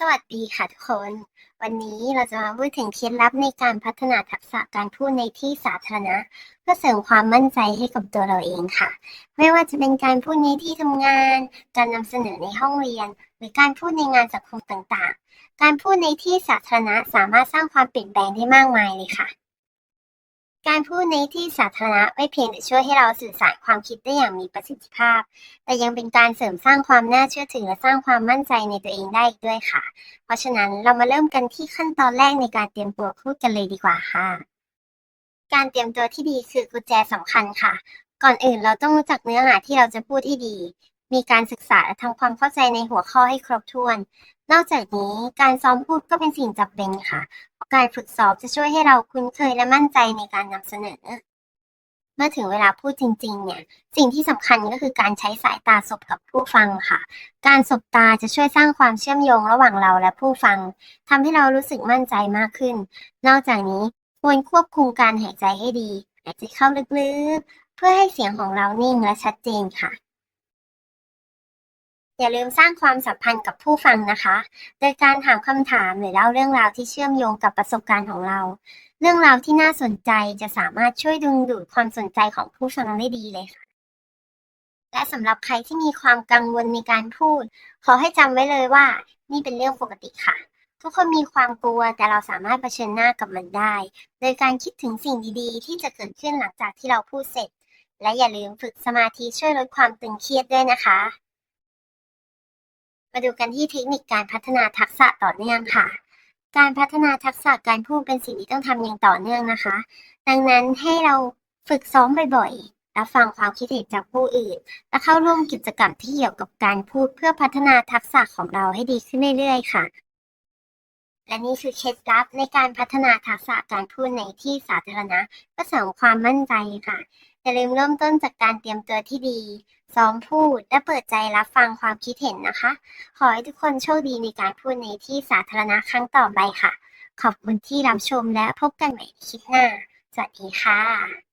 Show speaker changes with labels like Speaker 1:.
Speaker 1: สวัสดีค่ะทุกคน วันนี้เราจะมาพูดถึงเคล็ดลับในการพัฒนาทักษะการพูดในที่สาธารณะ เพื่อเสริมความมั่นใจให้กับตัวเราเองค่ะ ไม่ว่าจะเป็นการพูดในที่ทำงาน การนำเสนอในห้องเรียน หรือการพูดในงานสังคมต่างๆ การพูดในที่สาธารณะสามารถสร้างความเปลี่ยนแปลงได้มากมายเลยค่ะ การพูดในที่สาธารณะไม่เพียงแต่ช่วยให้เราสื่อสารความคิดได้อย่างมีประสิทธิภาพ แต่ยังเป็นการเสริมสร้างความน่าเชื่อถือและสร้างความมั่นใจในตัวเองได้อีกด้วยค่ะ เพราะฉะนั้นเรามาเริ่มกันที่ขั้นตอนแรกในการเตรียมตัวพูดกันเลยดีกว่าค่ะ การเตรียมตัวที่ดีคือกุญแจสำคัญค่ะ ก่อนอื่นเราต้องรู้จักเนื้อหาที่เราจะพูดที่ดี มีการศึกษาและทำความเข้าใจในหัวข้อให้ครบถ้วน นอกจากนี้การซ้อมพูดก็เป็นสิ่งจำเป็นค่ะ การฝึกซ้อมจะช่วยให้เราคุ้นเคยและมั่นใจในการนำเสนอ เมื่อถึงเวลาพูดจริงๆ เนี่ย สิ่งที่สำคัญก็คือการใช้สายตาสบกับผู้ฟังค่ะ การสบตาจะช่วยสร้างความเชื่อมโยงระหว่างเราและผู้ฟังทำให้เรารู้สึกมั่นใจมากขึ้น นอกจากนี้ควรควบคุมการหายใจให้ดี หายใจเข้าลึกๆ เพื่อให้เสียงของเรานิ่งและชัดเจนค่ะ อย่าลืมสร้างความสัมพันธ์กับผู้ฟังนะคะ โดยการถามคำถามหรือเล่าเรื่องราวที่เชื่อมโยงกับประสบการณ์ของเรา เรื่องราวที่น่าสนใจจะสามารถช่วยดึงดูดความสนใจของผู้ฟังได้ดีเลยค่ะ และสำหรับใครที่มีความกังวลในการพูด ขอให้จำไว้เลยว่า นี่เป็นเรื่องปกติค่ะ ทุกคนมีความกลัวแต่เราสามารถเผชิญหน้ากับมันได้ โดยการคิดถึงสิ่งดีๆ ที่จะเกิดขึ้นหลังจากที่เราพูดเสร็จ และอย่าลืมฝึกสมาธิช่วยลดความตึงเครียดด้วยนะคะ มาดูกันที่เทคนิคการพัฒนาทักษะต่อเนื่องค่ะ การพัฒนาทักษะการพูดเป็นสิ่งที่ต้องทำอย่างต่อเนื่องนะคะ ดังนั้นให้เราฝึกซ้อมบ่อยๆ รับฟังความคิดเห็นจากผู้อื่น และเข้าร่วมกิจกรรมที่เกี่ยวกับการพูดเพื่อพัฒนาทักษะของเราให้ดีขึ้นเรื่อยๆ ค่ะ และนี่คือเคล็ดลับในการพัฒนาทักษะการพูดในที่สาธารณะเพื่อเสริมความมั่นใจค่ะ อย่าลืมเริ่มต้นจากการเตรียมตัวที่ดี ซ้อมพูด และเปิดใจรับฟังความคิดเห็นนะคะ ขอให้ทุกคนโชคดีในการพูดในที่สาธารณะครั้งต่อไปค่ะ ขอบคุณที่รับชมและพบกันใหม่คลิปหน้า สวัสดีค่ะ